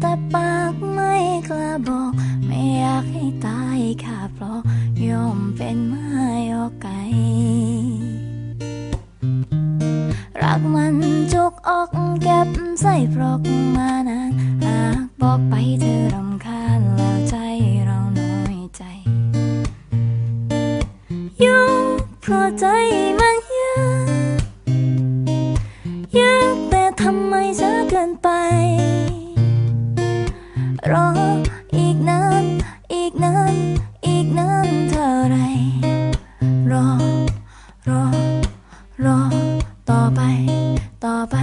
แต่ปากไม่กล้าบอก ไม่อยากให้ตายค่ะเพราะยอมเป็นไม้ออกไก่รักมันจุกอกเก็บใส่ปรอกมานานหากบอกไปเธอรำคาญแล้วใจเราน้อยใจ ยุ่เพอใจมัน รออีกนานอีกนานอีกนานเท่าไร รอ รอ รอ ต่อไป ต่อไป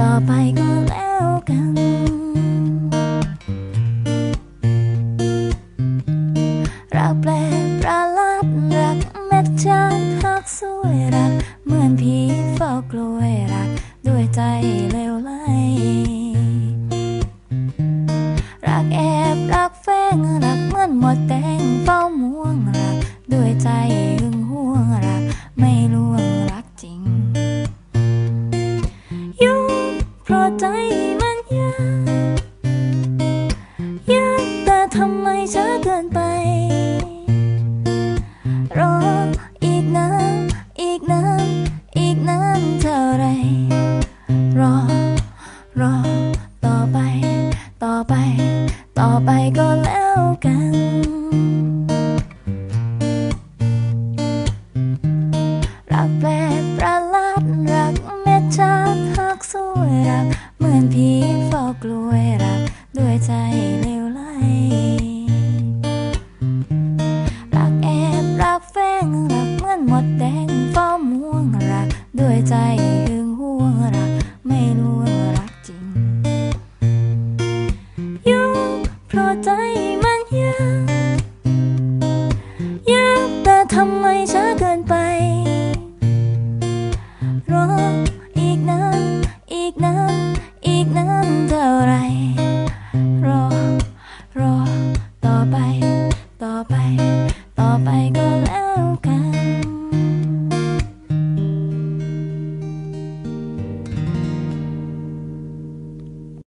ต่อไปก็แล้วกัน รักแปลกประหลาดรักเม็ดจานหักสวยรัก เหมือนผีเฝ้ากลวยรัก ไม่ลวงรักจริง ยุ่งเพราะใจมันยากยากแต่ทำไมช้าเกินไป รออีกนานอีกนานอีกนานเท่าไร รอ รอ ต่อไป ต่อไป ต่อไปก็แล้ว จักหักสวยรัก เหมือนผีเฝ้ากลวยรัก ด้วยใจเลวไหล